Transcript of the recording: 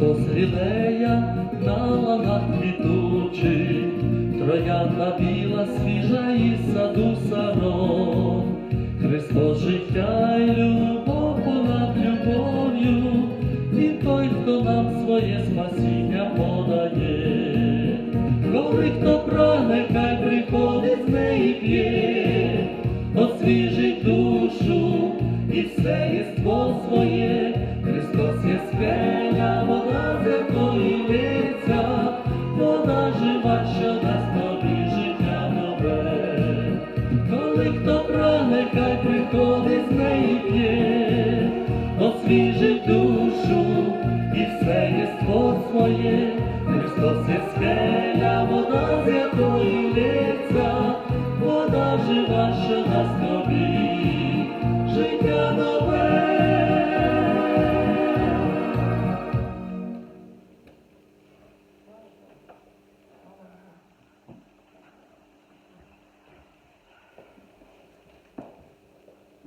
Христос лілея на ланах квітучих, троянда біла, свіжа із саду сарон. Христос життя й любов понад любов'ю, і той, хто нам своє спасіння подає. Коли хто прагне, хай приходить з неї п'є, освіжить душу і все єство своє. Вода з якої лється, вода жива, що дасть тобі життя нове. Коли хто прагне, хай приходить з неї п'є, освіжить душу і все єство своє. Христос є скеля, вода якої вода жива, що дасть тобі